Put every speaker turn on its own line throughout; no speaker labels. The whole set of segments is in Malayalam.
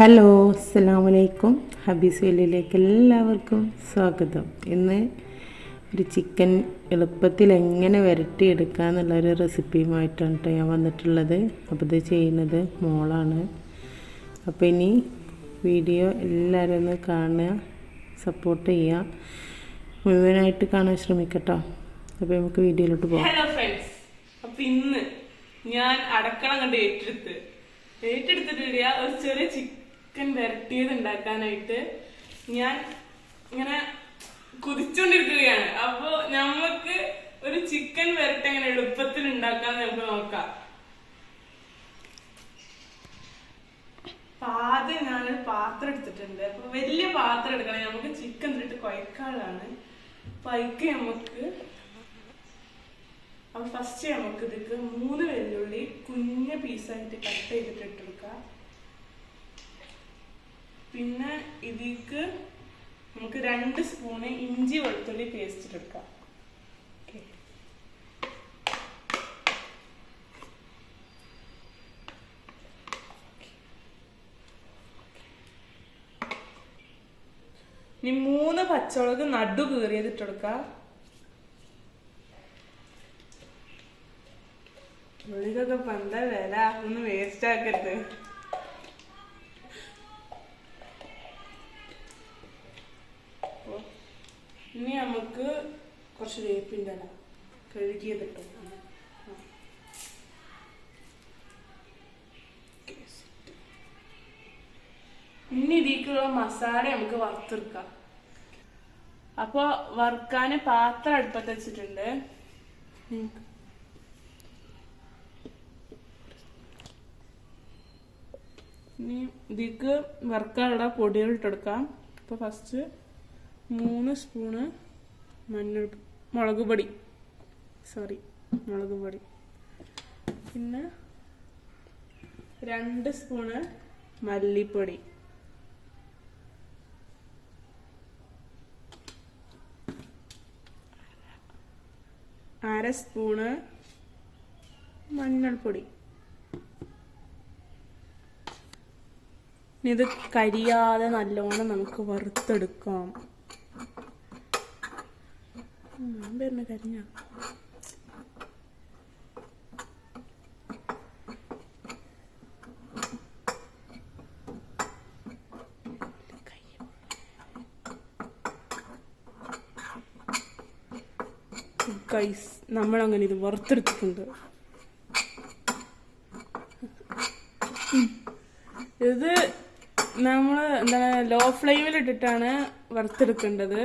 ഹലോ അസ്സാം വലൈക്കും ഹബീസ് വേലിയിലേക്ക് എല്ലാവർക്കും സ്വാഗതം. ഇന്ന് ഒരു ചിക്കൻ എളുപ്പത്തിൽ എങ്ങനെ വരട്ടിയെടുക്കുക എന്നുള്ളൊരു റെസിപ്പിയുമായിട്ടാണ് ഞാൻ വന്നിട്ടുള്ളത്. അപ്പോൾ ഇത് ചെയ്യുന്നത് മോളാണ്. അപ്പോൾ ഇനി വീഡിയോ എല്ലാവരും ഒന്ന് കാണുക സപ്പോർട്ട് ചെയ്യുക. മുഴുവനായിട്ട് കാണാൻ ശ്രമിക്കട്ടോ. അപ്പോൾ നമുക്ക് വീഡിയോയിലോട്ട് പോകാം
ഹലോ ഫ്രണ്ട്സ് അപ്പോൾ ഇന്ന് ഞാൻ അടക്കള കണ്ട് ഏറ്റെടുത്ത്. ഏറ്റെടുത്തിട്ടില്ല ഒരു ചെറിയ ചിക്കൻ വരട്ടിയത് ഉണ്ടാക്കാനായിട്ട് ഞാൻ ഇങ്ങനെ കുതിച്ചുകൊണ്ടിരിക്കുകയാണ് അപ്പൊ നമുക്ക് ഒരു ചിക്കൻ വരട്ടി എങ്ങനെ എളുപ്പത്തിൽ ഉണ്ടാക്കാന്ന് നമുക്ക് നോക്കാം. ആദ്യം ഞാനൊരു പാത്രം എടുത്തിട്ടുണ്ട്. അപ്പൊ വലിയ പാത്രം എടുക്കണം. നമുക്ക് ചിക്കൻ ഇട്ടിട്ട് കുഴക്കാളാണ് അപ്പൊ അതിക്ക് നമുക്ക് അപ്പൊ ഫസ്റ്റ് നമുക്ക് ഇതിക്ക് മൂന്ന് വെല്ലുള്ളി കുഞ്ഞ പീസായിട്ട് കട്ട് ചെയ്തിട്ട് ഇട്ടെടുക്കാം പിന്നെ ഇതിക്ക് നമുക്ക് രണ്ട് സ്പൂണ് ഇഞ്ചി വെളുത്തുള്ളി പേസ്റ്റ് Okay. ഇനി മൂന്ന് പച്ചമുളക് നടു കീറിയതിട്ട് ഇട്ടെടുക്കാം ഉള്ളിക്കൊക്കെ പന്ത വില ഒന്ന് വേസ്റ്റ് ആക്കരുത്. ഇനി നമുക്ക് കുറച്ച് വേപ്പിന്റെ ഇല കഴുകിയത് ഇനി ഇതിക്കുള്ള മസാല നമുക്ക് വറുത്തെടുക്കാം. അപ്പോൾ വറുക്കാൻ പാത്രം അടുപ്പത്ത് വെച്ചിട്ടുണ്ട്. ഇനി ഇതിക്ക് വറുക്കാനുള്ള പൊടികൾ ഇട്ടെടുക്കാം അപ്പോൾ ഫസ്റ്റ് മൂന്ന് സ്പൂണ് മഞ്ഞൾ മുളക് പൊടി. സോറി മുളക് പൊടി. പിന്നെ രണ്ട് സ്പൂണ് മല്ലിപ്പൊടി. അര സ്പൂണ് മഞ്ഞൾപ്പൊടി. ഇത് കരിയാതെ നല്ലോണം നമുക്ക് വറുത്തെടുക്കാം. പേരിന് കരിഞ്ഞ ഗൈസ് നമ്മളങ്ങനെ ഇത് വറുത്തെടുത്തിട്ടുണ്ട്. ഇത് നമ്മൾ എന്താ ലോ ഫ്ലെയിമിൽ ഇട്ടിട്ടാണ് വറുത്തെടുക്കേണ്ടത്.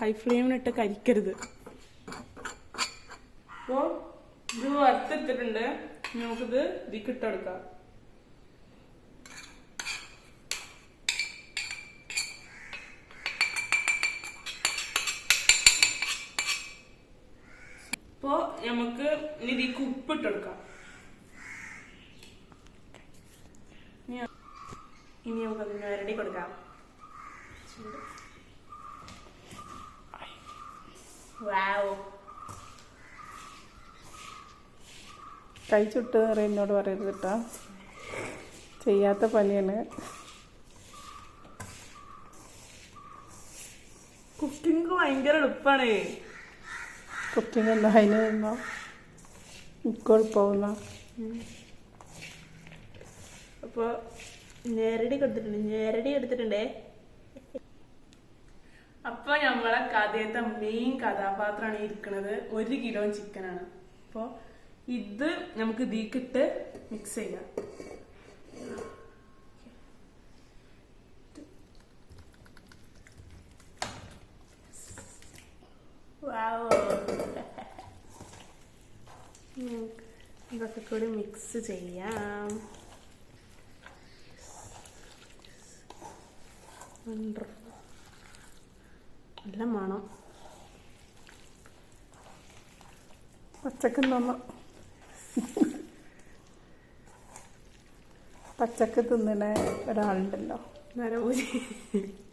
ഹൈ ഫ്ലെയിമിലിട്ട് കരിക്കരുത്. അപ്പോൾ ഇത് വറുത്തെടുത്തിട്ടുണ്ട്. നമുക്കിത് ഇതിക്ക് ഇട്ടെടുക്കാം നമുക്ക് ഇനി ഇതിക്ക് ഉപ്പിട്ടെടുക്കാം ഇനി നമുക്ക് അതിന് വരടി കൊടുക്കാം.
കൈ ചുട്ട് എന്നോട് പറയരുത് കേട്ടോ ചെയ്യാത്ത പണിയാണ്.
കുക്കിംഗ് ഭയങ്കര എളുപ്പാണ്.
കുക്കിംഗ് എന്താ അതിന് നിന്നോ? എനിക്ക്
എളുപ്പമാവുന്ന അപ്പോൾ ഞെരടി കൊടുത്തിട്ടുണ്ട്. ഞെരടി എടുത്തിട്ടുണ്ടേ? അപ്പൊ നമ്മളെ കഥയത്തെ മെയിൻ കഥാപാത്രമാണ് ഇരിക്കുന്നത് ഒരു കിലോ ചിക്കനാണ്. അപ്പൊ ഇത് നമുക്ക് ഇതിക്കിട്ട് മിക്സ് ചെയ്യാം. ഇതൊക്കെ കൂടി മിക്സ് ചെയ്യാം. Wonderful. നല്ല മണം
പച്ചക്ക് തന്ന പച്ചക്ക് തിന്നണ ഒരാളുണ്ടല്ലോ.
നരപൂജ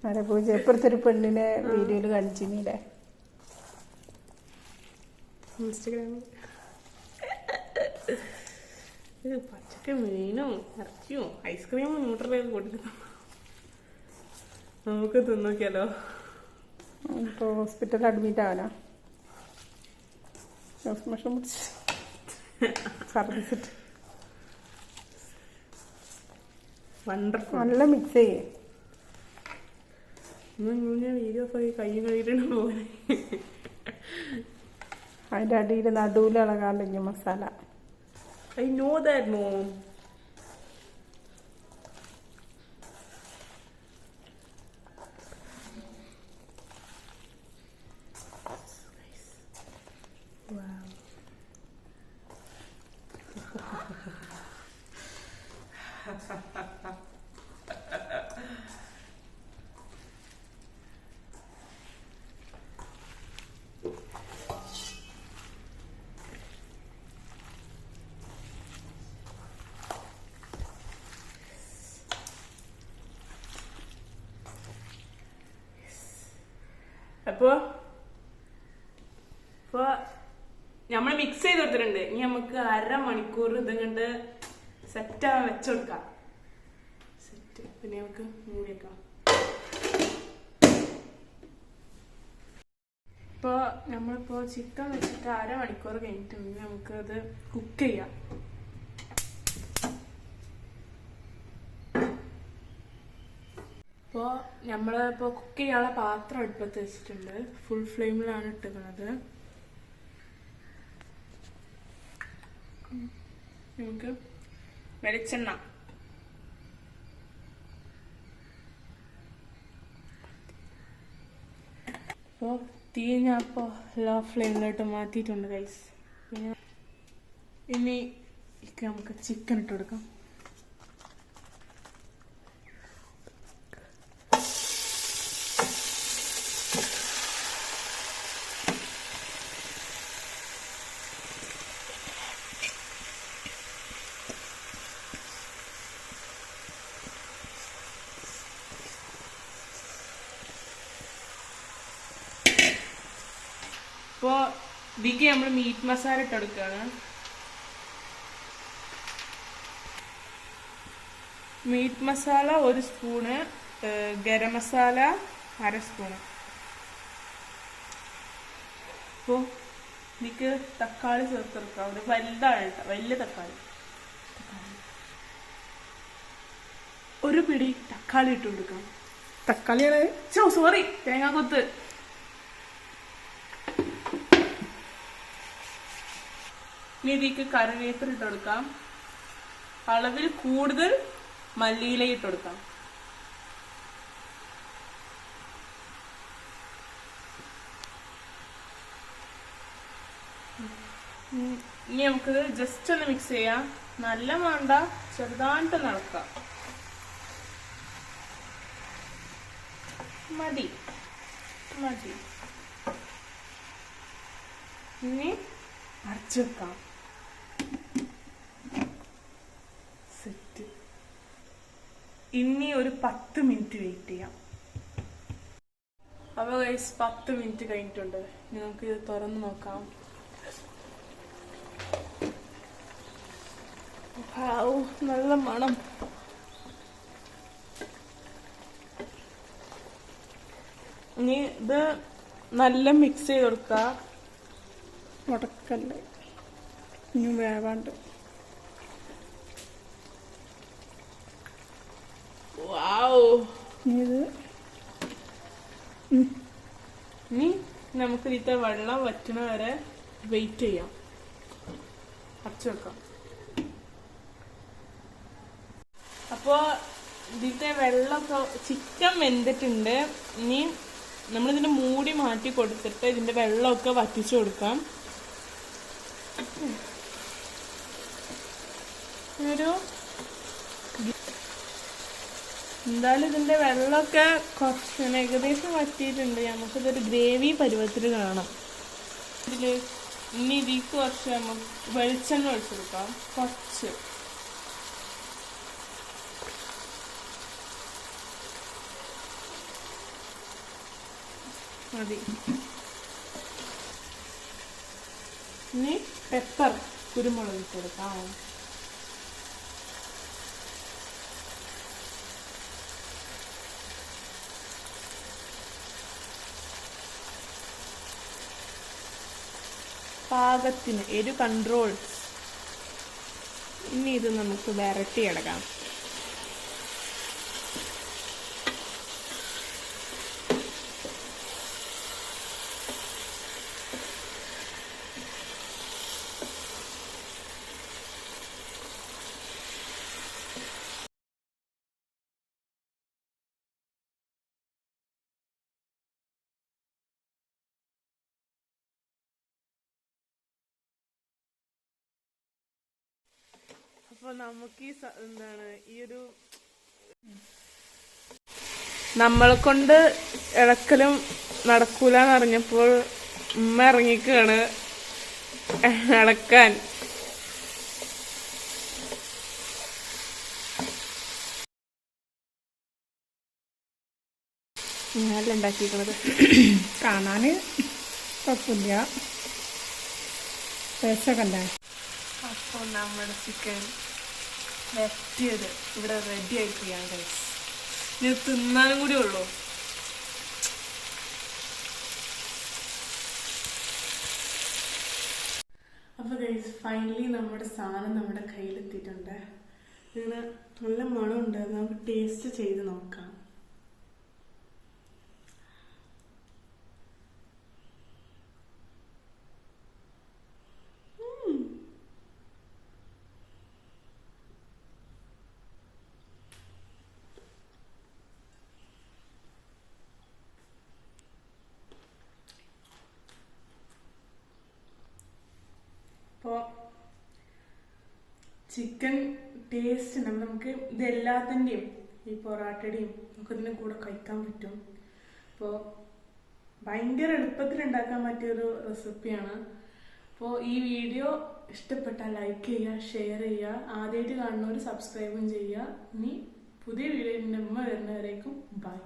നരപൂജ എപ്പോഴത്തെ ഒരു പെണ്ണിനെ വീഡിയോയിൽ കാണിച്ചില്ലേ
ഇൻസ്റ്റഗ്രാമിൽ. പച്ചക്ക മീനും ഇറച്ചിയും ഐസ്ക്രീമും ന്യൂട്രലൊക്കെ കൊടുക്കുന്നു നമുക്ക് തിന്നോക്കിയാലോ?
ഇപ്പോൾ ഹോസ്പിറ്റലിൽ അഡ്മിറ്റ് ആവാനാ ശ്വാസം മുടിച്ച്. പിടിച്ച് ഛർദിച്ചിട്ട്
വണ്ടർഫുൾ
നല്ല മിക്സ് ചെയ്യേ.
ഞാൻ വീഡിയോ പോയി കൈ കഴിയിട്ടാണ് പോകുന്നത്
അതിന്റെ അടിയിൽ നടുവിൽ ഇളകാണ്ടിഞ്ഞ masala.
I know that mom. അപ്പോ ഇപ്പൊ നമ്മൾ മിക്സ് ചെയ്ത് കൊടുത്തിട്ടുണ്ട്. ഇനി നമുക്ക് അരമണിക്കൂർ കണ്ട് സെറ്റ് ആവാൻ വെച്ചുകൊടുക്കാം സെറ്റ് പിന്നെ നമുക്ക് മൂടി വെക്കാം. ഇപ്പോൾ നമ്മളിപ്പോൾ ചിക്കൻ വെച്ചിട്ട് അരമണിക്കൂർ കഴിഞ്ഞിട്ടുണ്ട് നമുക്കത് കുക്ക് ചെയ്യാം. ഇപ്പോൾ നമ്മളിപ്പോൾ കുക്ക് ചെയ്യാനുള്ള പാത്രം അടുപ്പത്ത് വെച്ചിട്ടുണ്ട്. ഫുൾ ഫ്ലെയിമിലാണ് ഇട്ടുന്നത് നമുക്ക് വെളിച്ചെണ്ണ. അപ്പോൾ തീ ഞാൻ ഇപ്പോൾ ലോ ഫ്ലെയിമിലോട്ട് മാറ്റിയിട്ടുണ്ട് ഗൈസ് പിന്നെ ഇനി നമുക്ക് ചിക്കൻ ഇട്ട് കൊടുക്കാം. ഇപ്പോൾ ഇതിക്ക് നമ്മൾ മീറ്റ് മസാല ഇട്ട് എടുക്കുകയാണ് മീറ്റ് മസാല ഒരു സ്പൂണ് ഗരം മസാല അര സ്പൂണ് അപ്പോൾ ഇതിക്ക് തക്കാളി ചേർത്ത് കൊടുക്കാം. ഒരു വലുതാണ് വലിയ തക്കാളി. ഒരു പിടി തക്കാളി ഇട്ട് കൊടുക്കാം.
തക്കാളിയാണ്?
സോറി തേങ്ങാക്കൊത്ത് ഇനി ഇതിക്ക് കറിവേപ്പില ഇട്ട് കൊടുക്കാം. അളവിൽ കൂടുതൽ മല്ലിയില ഇട്ട് കൊടുക്കാം. ഇനി നമുക്ക് ജസ്റ്റ് ഒന്ന് മിക്സ് ചെയ്യാം. നല്ല വേണ്ട ചെറുതായിട്ട് നടക്കാം. മതി മതി. ഇനി അരച്ചു വെക്കാം. സെറ്റ്. ഇനി ഒരു പത്ത് മിനിറ്റ് വെയിറ്റ് ചെയ്യാം. അപ്പോൾ ഗൈസ് പത്ത് മിനിറ്റ് കഴിഞ്ഞിട്ടുണ്ട്. നിങ്ങൾക്ക് ഇത് തുറന്ന് നോക്കാം. നല്ല മണം. ഇനി ഇത് നല്ല മിക്സ് ചെയ്ത് കൊടുക്കുക.
മുടക്കല്ലേ. ഇനി വേവാണ്ട്
വാവ്
ഇനി ഇത്.
ഇനി നമുക്ക് ഇതിത്തെ വെള്ളം വറ്റണ വരെ വെയിറ്റ് ചെയ്യാം. അടച്ചു വെക്കാം. അപ്പോ ഇതിന്റെ വെള്ളമൊക്കെ ചിക്കൻ വെന്തിട്ടുണ്ട്. ഇനി നമ്മളിതിന്റെ മൂടി മാറ്റി കൊടുത്തിട്ട് ഇതിന്റെ വെള്ളമൊക്കെ വറ്റിച്ചു കൊടുക്കാം. ഒരു എന്തായാലും ഇതിന്റെ വെള്ളമൊക്കെ കുറച്ച് ഏകദേശം വറ്റിയിട്ടുണ്ട്. നമുക്കിതൊരു ഗ്രേവി പരുവത്തിൽ കാണാം. ഇതിൽ ഇനി വീക്ക് കുറച്ച് നമുക്ക് വെളിച്ചെണ്ണ ഒഴിച്ചെടുക്കാം കുറച്ച്. മതി. ഇനി പെപ്പർ കുരുമുളക് ഇട്ട് പാകത്തിന് എരു കൺട്രോൾ ഇനി ഇത് നമുക്ക് വരട്ടിയെടുക്കാം. അപ്പൊ നമുക്ക് ഈ എന്താണ് ഈ ഒരു നമ്മളെ കൊണ്ട് ഇളക്കലും നടക്കൂല എന്ന് അറിഞ്ഞപ്പോൾ ഉമ്മ ഇറങ്ങിക്കാണ് ഇളക്കാൻ ഞാനല്ല ഉണ്ടാക്കിയിരിക്കണത്?
കാണാൻ കുഴപ്പമില്ല. ടേസ്റ്റൊക്കെ ഉണ്ടായി.
അപ്പോൾ നമ്മുടെ ചിക്കൻ വരട്ടിയത് ഇവിടെ റെഡി ആയിട്ടില്ല ഗൈസ് ഇനി തിന്നാനും കൂടി ഉള്ളൂ. അപ്പോൾ ഗൈസ് ഫൈനലി നമ്മുടെ സാധനം നമ്മുടെ കയ്യിലെത്തിയിട്ടുണ്ട്. ഇങ്ങനെ നല്ല മണം ഉണ്ട് നമുക്ക് ടേസ്റ്റ് ചെയ്ത് നോക്കാം അപ്പോൾ ചിക്കൻ ടേസ്റ്റ് ഉണ്ട് നമുക്ക് ഇതെല്ലാത്തിന്റെയും ഈ പൊറാട്ടയുടെയും നമുക്ക് ഇതിന്റെ കൂടെ കഴിക്കാൻ പറ്റും. അപ്പോൾ ഭയങ്കര എളുപ്പത്തിൽ ഉണ്ടാക്കാൻ പറ്റിയൊരു റെസിപ്പിയാണ്. അപ്പോൾ ഈ വീഡിയോ ഇഷ്ടപ്പെട്ടാൽ ലൈക്ക് ചെയ്യുക ഷെയർ ചെയ്യുക ആദ്യമായിട്ട് കാണുന്നവർ സബ്സ്ക്രൈബും ചെയ്യുക ഇനി പുതിയ വീഡിയോ വരുന്നവരേക്കും ബൈ